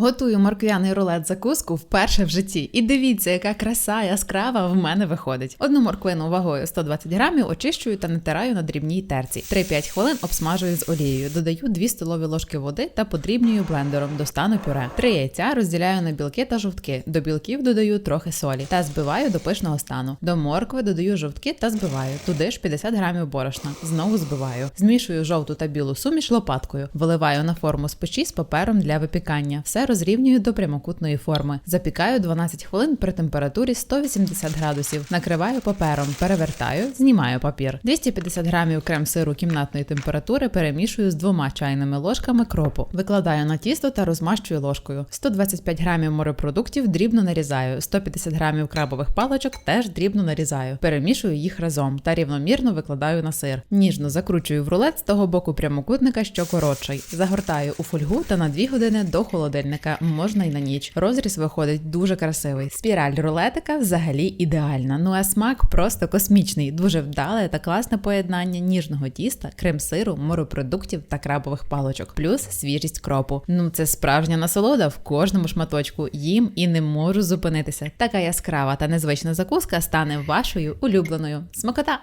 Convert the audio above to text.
Готую морквяний рулет закуску вперше в житті. І дивіться, яка краса яскрава в мене виходить. Одну морквину вагою 120 грамів очищую та натираю на дрібній терці. 3-5 хвилин обсмажую з олією. Додаю 2 столові ложки води та подрібнюю блендером до стану пюре. Три яйця розділяю на білки та жовтки. До білків додаю трохи солі та збиваю до пишного стану. До моркви додаю жовтки та збиваю. Туди ж 50 грамів борошна. Знову збиваю. Змішую жовту та білу суміш лопаткою. Виливаю на форму з печі з папером для випікання. Все розрівнюю до прямокутної форми. Запікаю 12 хвилин при температурі 180 градусів. Накриваю папером, перевертаю, знімаю папір. 250 грамів крем сиру кімнатної температури перемішую з двома чайними ложками кропу. Викладаю на тісто та розмащую ложкою. 125 грамів морепродуктів дрібно нарізаю. 150 грамів крабових паличок теж дрібно нарізаю. Перемішую їх разом та рівномірно викладаю на сир. Ніжно закручую в рулет з того боку прямокутника, що коротший. Загортаю у фольгу та на 2 години до холодильника. Можна й на ніч. Розріз виходить дуже красивий. Спіраль рулетика взагалі ідеальна. Ну а смак просто космічний, дуже вдале та класне поєднання ніжного тіста, крем сиру, морепродуктів та крабових паличок, плюс свіжість кропу. Ну це справжня насолода в кожному шматочку. Їм і не можу зупинитися. Така яскрава та незвична закуска стане вашою улюбленою. Смакота!